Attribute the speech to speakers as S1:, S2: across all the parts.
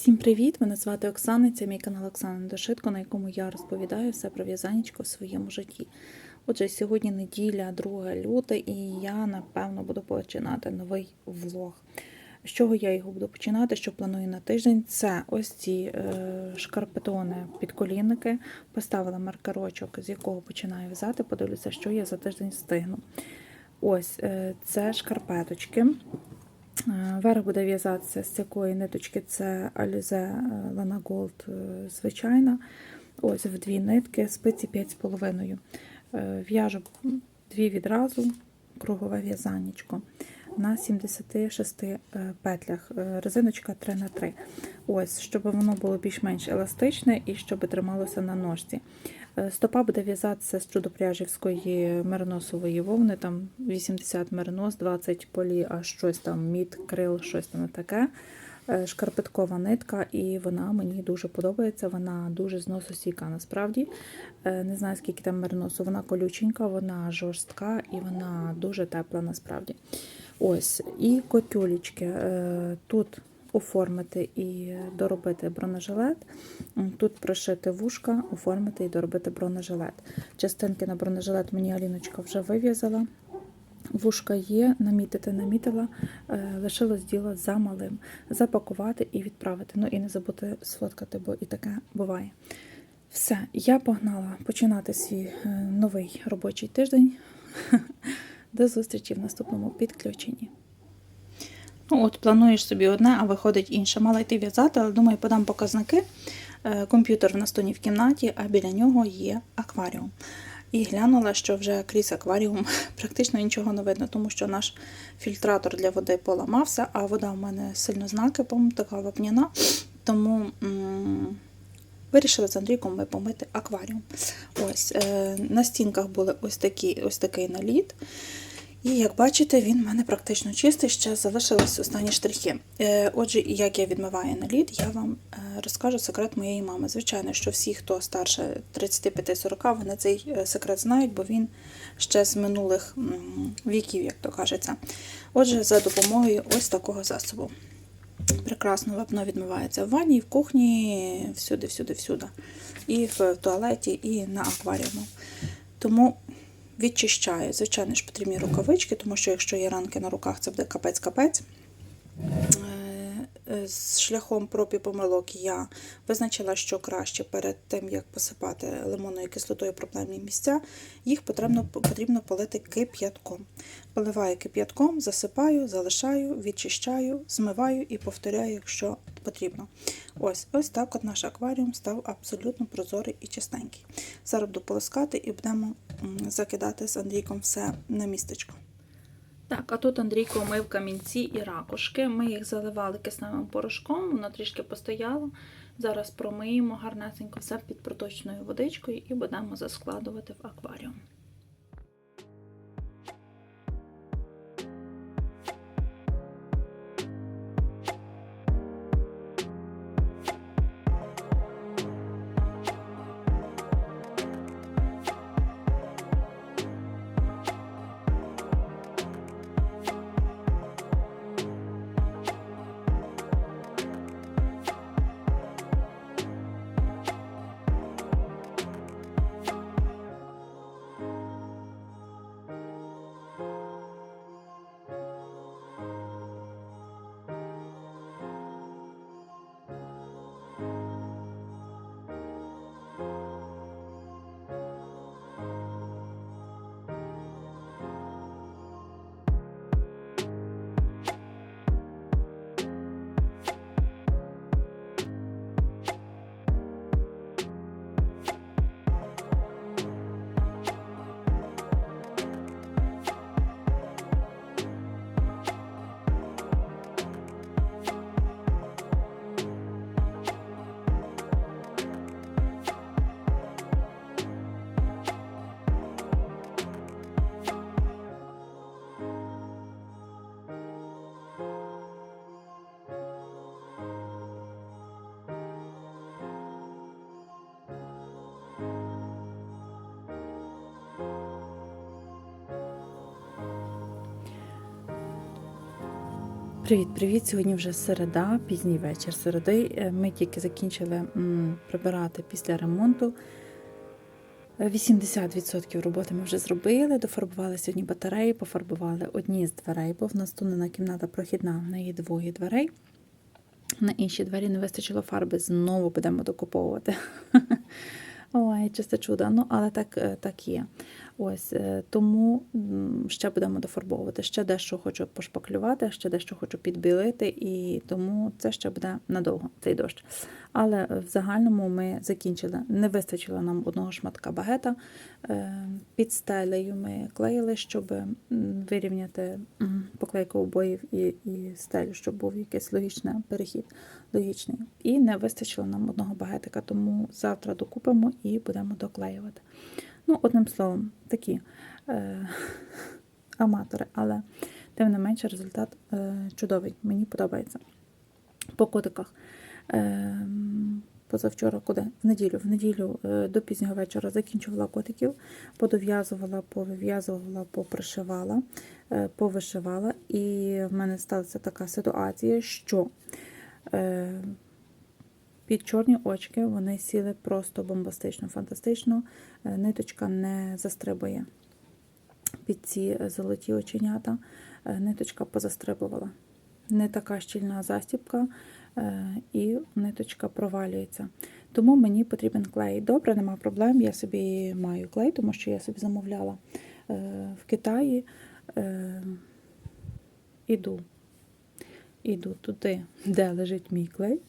S1: Всім привіт! Мене звати Оксана. Це мій канал Оксана Дошитко, на якому я розповідаю все про в'язанечко в своєму житті. Отже, сьогодні неділя, 2 люте, і я напевно буду починати новий влог. З чого я його буду починати? Що планую на тиждень? Це ось ці е, шкарпетони підколінники. Поставила маркерочок, з якого починаю в'язати. Подивлюся, що я за тиждень встигну. Ось е, це шкарпеточки. Е, Верх буде в'язатися з такої ниточки, це Alize Lana Gold е, звичайна. Ось в дві нитки, спиці 5,5. Е, В'яжу дві відразу, кругове в'язаннячко на 76 е, петлях. Е, Резиночка 3 на 3 Ось, щоб воно було більш-менш еластичне і щоб трималося на ножці. Е, Стопа буде в'язатися з чудопряжівської мериносової вовни, там 80 меринос, 20 полі, а щось там мід, крил, щось там таке. Е, Шкарпеткова нитка, і вона мені дуже подобається. Вона дуже зносостійка насправді. Е, Не знаю, скільки там мериносу. Вона колюченька, вона жорстка і вона дуже тепла насправді. Ось, і котюлечки. Е, Тут оформити і доробити бронежилет. Тут прошити вушка, оформити і доробити бронежилет. Частинки на бронежилет мені Аліночка вже вив'язала. Вушка є, намітити намітила, е, лишилось діло за малим. Запакувати і відправити. Ну і не забути сфоткати, бо і таке буває. Все, я погнала починати свій е, новий робочий тиждень. До зустрічі в наступному підключенні. Ну, от плануєш собі одне, а виходить інше. Мала йти в'язати, але думаю, подам показники. Е, Комп'ютер в настуні в кімнаті, а біля нього є акваріум. І глянула, що вже крізь акваріум практично нічого не видно, тому що наш фільтратор для води поламався, а вода в мене сильно з накипом, така вапняна. Тому м- вирішили з Андрійком ми помити акваріум. Ось, е- на стінках були ось, такі, ось такий наліт. І як бачите, він в мене практично чистий, ще залишились останні штрихи. Е, Отже, як я відмиваю наліт, я вам е, розкажу секрет моєї мами. Звичайно, що всі, хто старше 35-40, вони цей е, секрет знають, бо він ще з минулих віків, як то кажеться. Отже, за допомогою ось такого засобу. Прекрасно вапно відмивається в ванні, в кухні, всюди, всюди, всюди. І в туалеті, і на акваріуму. Тому відчищаю. Звичайно ж, потрібні рукавички, тому що якщо є ранки на руках, це буде капець-капець. Е, З шляхом проб і помилок я визначила, що краще перед тим, як посипати лимонною кислотою проблемні місця, їх потрібно, потрібно полити кип'ятком. Поливаю кип'ятком, засипаю, залишаю, відчищаю, змиваю і повторяю, якщо потрібно. Ось ось так от наш акваріум став абсолютно прозорий і чистенький. Зараз буду полоскати і будемо закидати з Андрійком все на містечко. Так, а тут Андрійко мив камінці і ракушки. Ми їх заливали кисневим порошком, воно трішки постояло. Зараз промиємо гарнесенько все під проточною водичкою і будемо заскладувати в акваріум. Привіт-привіт! Сьогодні вже середа, пізній вечір середи. Е, Ми тільки закінчили прибирати після ремонту. Е, 80% роботи ми вже зробили. Дофарбували сьогодні батареї, пофарбували одні з дверей, бо в нас тунена кімната прохідна, в неї двоє дверей. На інші двері не вистачило фарби, знову будемо докуповувати. Ой, чисте чудо. Ну, але так, е, так є. Ось е, тому ще будемо дофарбовувати. Ще дещо хочу пошпаклювати, ще дещо хочу підбілити, і тому це ще буде надовго, цей дощ. Але в загальному ми закінчили. Не вистачило нам одного шматка багета. Е, Під стелею ми клеїли, щоб вирівняти поклейку обоїв і, і стелю, щоб був якийсь логічний перехід. Логічний. І не вистачило нам одного багетика, тому завтра докупимо і будемо доклеювати. Ну, одним словом, такі е, аматори, але тим не менше результат е, чудовий. Мені подобається. По котиках. Е, позавчора, куди? В неділю. В неділю е, до пізнього вечора закінчувала котиків, подов'язувала, повив'язувала, попришивала, е, повишивала. І в мене сталася така ситуація, що е, під чорні очки вони сіли просто бомбастично, фантастично. Е, Ниточка не застрибує під ці золоті оченята. Е, Ниточка позастрибувала. Не така щільна застібка, е, і ниточка провалюється. Тому мені потрібен клей. Добре, нема проблем. Я собі маю клей, тому що я собі замовляла в Китаї. Іду Іду туди, де лежить мій клей,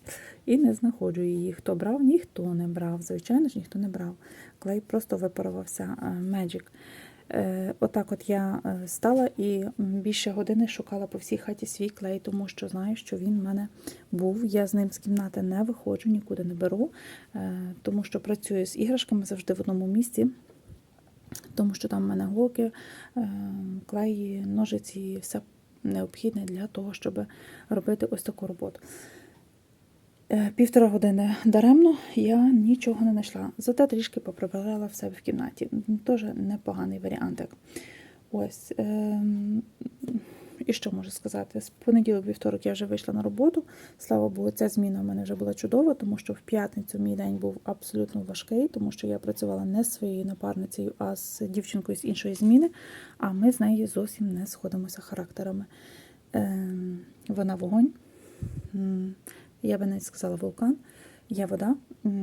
S1: і не знаходжу її. Хто брав, ніхто не брав. Звичайно ж, ніхто не брав. Клей просто випарувався е, Magic. Е, Отак от я е, стала і більше години шукала по всій хаті свій клей, тому що знаю, що він в мене був. Я з ним з кімнати не виходжу, нікуди не беру, тому що працюю з іграшками завжди в одному місці. Тому що там в мене голки, клеї, ножиці, все необхідне для того, щоб робити ось таку роботу. Е, Півтора години даремно я нічого не знайшла. Зате трішки поприбирала в себе в кімнаті. Теж непоганий варіантик. Ось. І що можу сказати? З понеділок, вівторок я вже вийшла на роботу. Слава Богу, ця зміна в мене вже була чудова, тому що в п'ятницю мій день був абсолютно важкий, тому що я працювала не з своєю напарницею, а з дівчинкою з іншої зміни, а ми з нею зовсім не сходимося характерами. Ем, Вона вогонь. Я би навіть сказала вулкан. Я вода,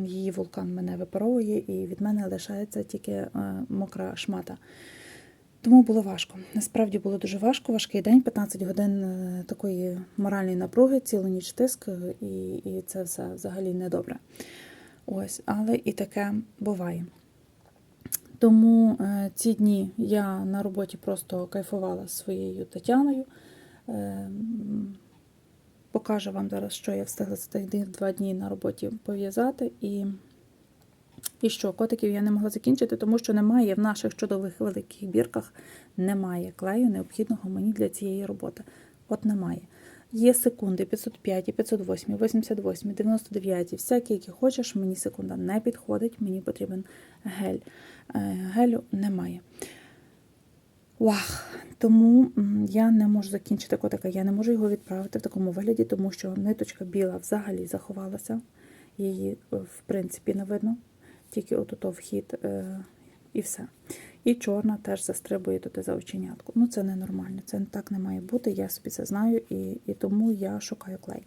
S1: її вулкан мене випаровує, і від мене лишається тільки е, мокра шмата. Тому було важко. Насправді було дуже важко, важкий день, 15 годин е, такої моральної напруги, цілу ніч тиск, е, і, і це все взагалі недобре. Ось, але і таке буває. Тому е, ці дні я на роботі просто кайфувала з своєю Тетяною. Е, покажу вам зараз, що я встигла за тих два дні на роботі пов'язати. І, і що, котиків я не могла закінчити, тому що немає в наших чудових великих бірках немає клею необхідного мені для цієї роботи. От немає. Є секунди 505, 508, 88, 99, всякі, які хочеш, мені секунда не підходить, мені потрібен гель. Е, Гелю немає. Вах! Тому я не можу закінчити котика, я не можу його відправити в такому вигляді, тому що ниточка біла взагалі заховалася. Її, е, в принципі, не видно. Тільки отут вхід е, і все. І чорна теж застрибує туди за оченятку. Ну це ненормально, це так не має бути. Я собі це знаю, і, і тому я шукаю клей.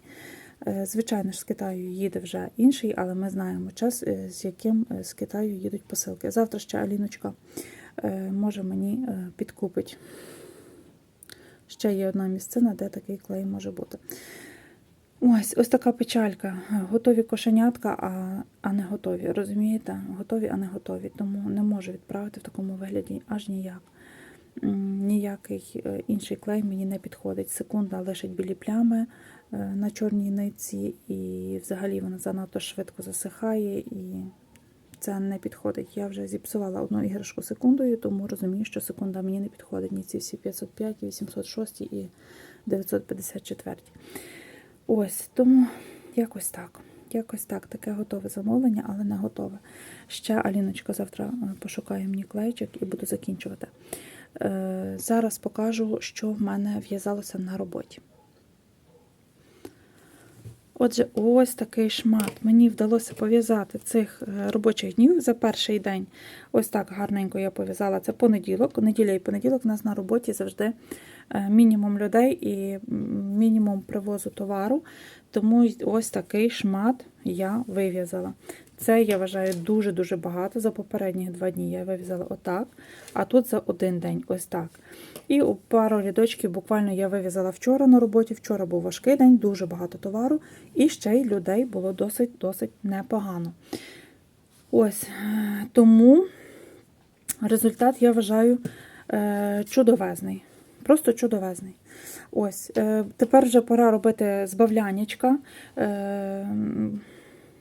S1: Е, Звичайно ж, з Китаю їде вже інший, але ми знаємо час, е, з яким з Китаю їдуть посилки. Завтра ще Аліночка може мені підкупить. Ще є одна місцина, де такий клей може бути. Ось ось така печалька. Готові кошенятка, а, а не готові. Розумієте? Готові, а не готові. Тому не можу відправити в такому вигляді аж ніяк. Ніякий е, інший клей мені не підходить. Секунда лишить білі плями е, на чорній ниці, і взагалі вона занадто швидко засихає, і це не підходить. Я вже зіпсувала одну іграшку секундою, тому розумію, що секунда мені не підходить. Ні ці всі 505, 806 і 954. Ось, тому якось так. Якось так, таке готове замовлення, але не готове. Ще Аліночка завтра е, пошукає мені клейчик і буду закінчувати. Е, Зараз покажу, що в мене в'язалося на роботі. Отже, ось такий шмат. Мені вдалося пов'язати цих е, робочих днів за перший день. Ось так гарненько я пов'язала. Це понеділок. Неділя і понеділок у нас на роботі завжди мінімум людей і мінімум привозу товару. Тому ось такий шмат я вив'язала. Це я вважаю дуже-дуже багато. За попередні два дні я вив'язала отак, а тут за один день ось так. І у пару рядочків буквально я вив'язала вчора на роботі. Вчора був важкий день, дуже багато товару, і ще й людей було досить-досить непогано. Ось е, тому результат я вважаю е, чудовезний. Просто чудовезний. Ось, е, тепер вже пора робити збавлянечка. Е,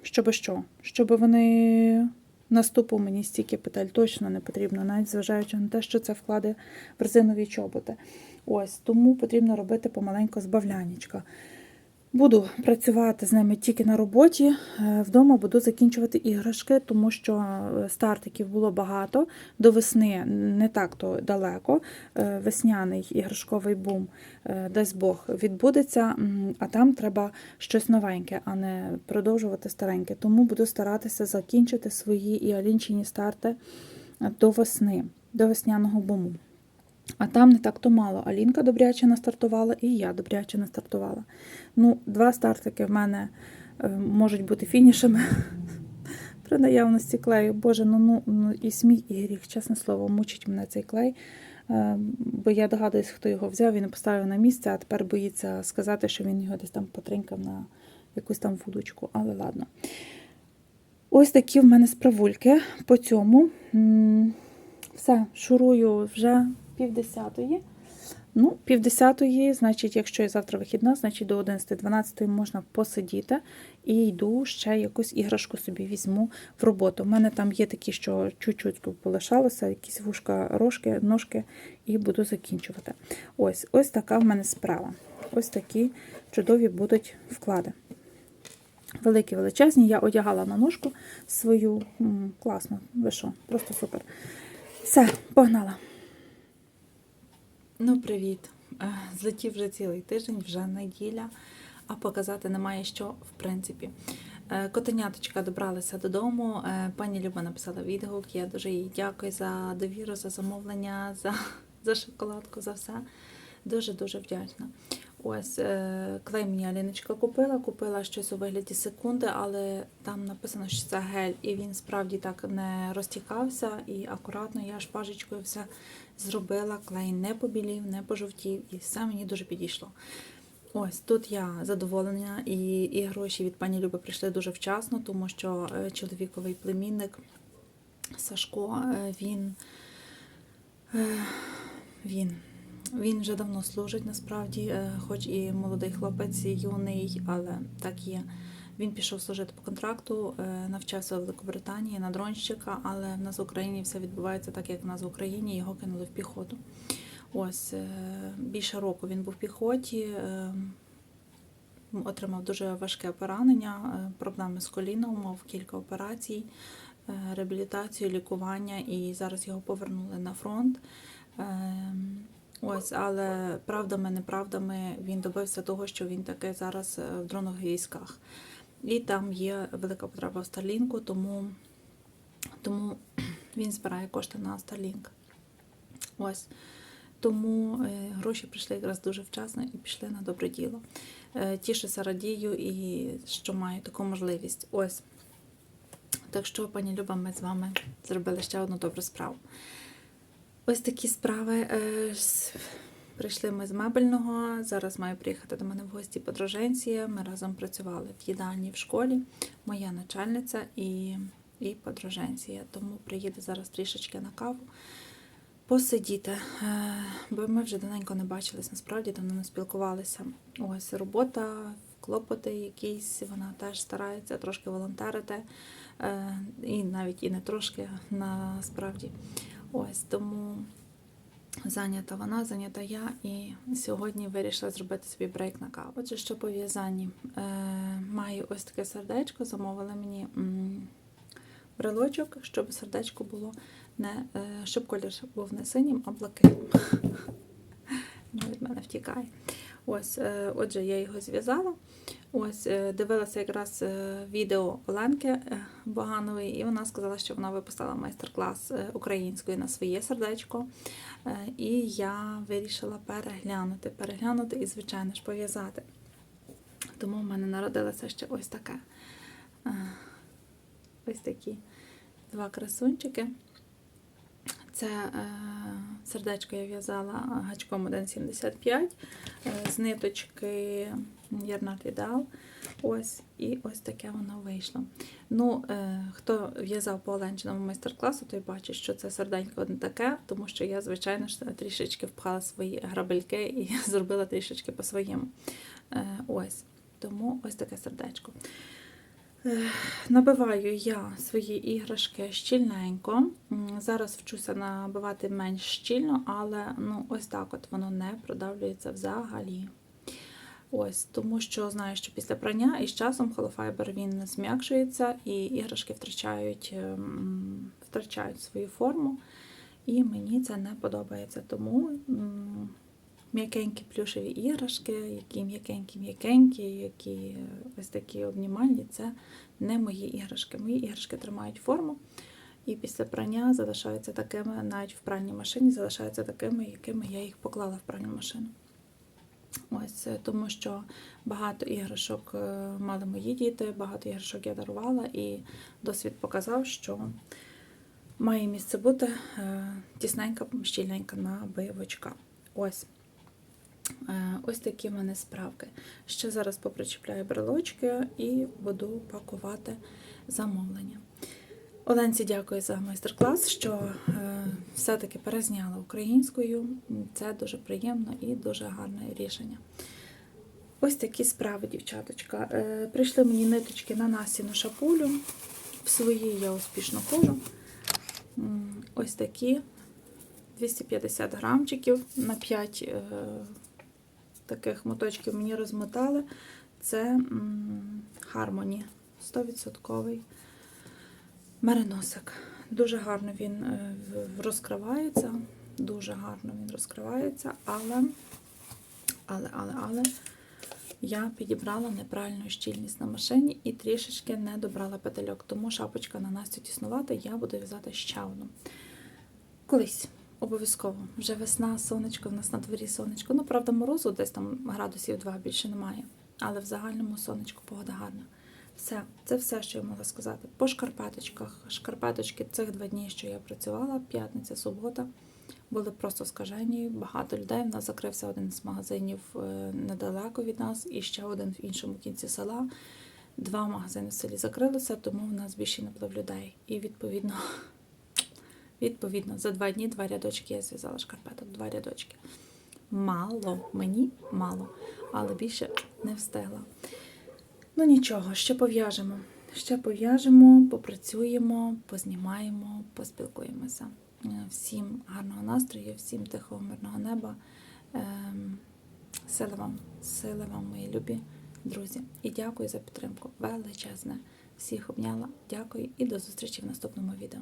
S1: щоб що? Щоб вони наступу мені стільки петель точно не потрібно, навіть зважаючи на те, що це вкладе в резинові чоботи. Ось, тому потрібно робити помаленько збавлянечка. Буду працювати з ними тільки на роботі. Е, Вдома буду закінчувати іграшки, тому що е, стартиків було багато. До весни не так то далеко. Е, Весняний іграшковий бум, дасть Бог, відбудеться, а там треба щось новеньке, а не продовжувати стареньке. Тому буду старатися закінчити свої і алінчині старти до весни, до весняного буму. А там не так то мало. Алінка добряче настартувала, і я добряче настартувала. Ну, два стартики в мене е, можуть бути фінішами при наявності клею. Боже, ну, ну, ну і сміх, і гріх, чесне слово, мучить мене цей клей. Е, Бо я догадуюсь, хто його взяв, він поставив на місце, а тепер боїться сказати, що він його десь там потринкав на якусь там вудочку. Але ладно. Ось такі в мене справульки по цьому. Все, шурую вже півдесятої. Ну, півдесятої, значить, якщо я завтра вихідна, значить до 11-12 можна посидіти і йду ще якусь іграшку собі візьму в роботу. У мене там є такі, що чуть-чуть полишалося, якісь вушка, рожки, ножки, і буду закінчувати. Ось, ось така в мене справа. Ось такі чудові будуть вклади. Великі, величезні. Я одягала на ножку свою. М, Класно, ви що, просто супер. Все, погнала. Ну, привіт. Е, Злетів вже цілий тиждень, вже неділя, а показати немає що, в принципі. Е, Котеняточка добралася додому. е, Пані Люба написала відгук. Я дуже їй дякую за довіру, за замовлення, за, за шоколадку, за все. Дуже-дуже вдячна. Ось е, клей мені Аліночка купила, купила щось у вигляді секунди, але там написано, що це гель, і він справді так не розтікався. І акуратно я шпажечкою все зробила. Клей не побілів, не пожовтів, і все мені дуже підійшло. Ось тут я задоволена, і, і гроші від пані Люби прийшли дуже вчасно, тому що е, чоловіковий племінник Сашко, е, він, він, він вже давно служить насправді, е, хоч і молодий хлопець, юний, але так є. Він пішов служити по контракту, е, навчався в Великобританії на дронщика, але в нас в Україні все відбувається так, як в нас в Україні, його кинули в піхоту. Ось е, більше року він був в піхоті, е, отримав дуже важке поранення, проблеми з коліном, мав кілька операцій, реабілітацію, лікування, і зараз його повернули на фронт. Ось, але правдами, неправдами він добився того, що він таки зараз е, в дронових військах. І там є велика потреба в Старлінку, тому, тому він збирає кошти на Starlink. Ось. Тому е, гроші прийшли якраз дуже вчасно і пішли на добре діло. Е, Тішуся, радію і що маю таку можливість. Ось. Так що, пані Люба, ми з вами зробили ще одну добру справу. Ось такі справи. Е, Прийшли ми з мебельного. Зараз має приїхати до мене в гості подруженці. Ми разом працювали в їдальні в школі. Моя начальниця і, і подруженція. Тому приїде зараз трішечки на каву. Посидіти, Е, бо ми вже давненько не бачились, насправді давно не спілкувалися. Ось робота, клопоти якісь, вона теж старається трошки волонтерити, Е, і навіть і не трошки насправді. Ось тому зайнята вона, зайнята я, і сьогодні вирішила зробити собі брейк на каву. Отже, що по в'язанні. Е, маю ось таке сердечко, замовили мені брелочок, щоб сердечко було не, е, щоб колір був не синім, а блакитним. Від мене втікає. Ось, е, отже, я його зв'язала. Ось е, дивилася якраз е, відео Оленки е, Баганової, і вона сказала, що вона випустила майстер-клас української на своє сердечко. І я вирішила переглянути, переглянути і, звичайно ж, пов'язати. Тому в мене народилося ще ось таке. Ось такі два красунчики. Це сердечко я в'язала гачком 1,75 е, з ниточки Ярнат Відал. Ось, і ось таке воно вийшло. Ну, е, хто в'язав по Оленчиному майстер-класу, той бачить, що це серденько не таке, тому що я, звичайно ж, трішечки впхала свої грабельки і зробила трішечки по-своєму. Е, ось. Тому ось таке сердечко. Е, Набиваю я свої іграшки щільненько. Зараз вчуся набивати менш щільно, але ну, ось так от воно не продавлюється взагалі. Ось, тому що знаю, що після прання і з часом холофайбер він зм'якшується і іграшки втрачають, ем, втрачають свою форму. І мені це не подобається. Тому м'якенькі плюшеві іграшки, які м'якенькі-м'якенькі, які е, ось такі обнімальні, це не мої іграшки. Мої іграшки тримають форму. І після прання залишаються такими, навіть в пральній машині залишаються такими, якими я їх поклала в пральну машину. Ось е, тому що багато іграшок е, мали мої діти, багато іграшок я дарувала, і досвід показав, що має місце бути е, тісненька, щільненька набивочка. Ось. Ось такі в мене справки. Ще зараз попричіпляю брелочки і буду пакувати замовлення. Оленці дякую за майстер-клас, що е, все-таки перезняла українською. Це дуже приємно і дуже гарне рішення. Ось такі справи, дівчаточка. Е, прийшли мені ниточки на насіну шапулю. В свої я успішно кожу. Ось такі 250 грамчиків на 5 е, таких моточків мені розмотали. Це Harmony 100% мериносик. Дуже гарно він е, розкривається. Дуже гарно він розкривається, але, але, але, але я підібрала неправильну щільність на машині і трішечки не добрала петельок. Тому шапочка на Настю тіснувати, я буду в'язати ще одну. Колись. Обов'язково. Вже весна, сонечко, в нас на дворі сонечко. Ну, правда, морозу десь там градусів 2 більше немає. Але в загальному сонечко погода гарна. Все, це все, що я могла сказати. По шкарпеточках. Шкарпеточки цих два дні, що я працювала, п'ятниця, субота, були просто скажені. Багато людей. У нас закрився один з магазинів е, недалеко від нас і ще один в іншому кінці села. Два магазини в селі закрилися, тому в нас більше наплив людей. І відповідно. Відповідно, за два дні два рядочки я зв'язала шкарпеток, два рядочки. Мало, мені мало, але більше не встигла. Ну нічого, ще пов'яжемо. Ще пов'яжемо, попрацюємо, познімаємо, поспілкуємося. Е, Всім гарного настрою, всім тихого, мирного неба. Ем, Сили вам, сили вам, мої любі друзі. І дякую за підтримку. Величезне. Всіх обняла. Дякую і до зустрічі в наступному відео.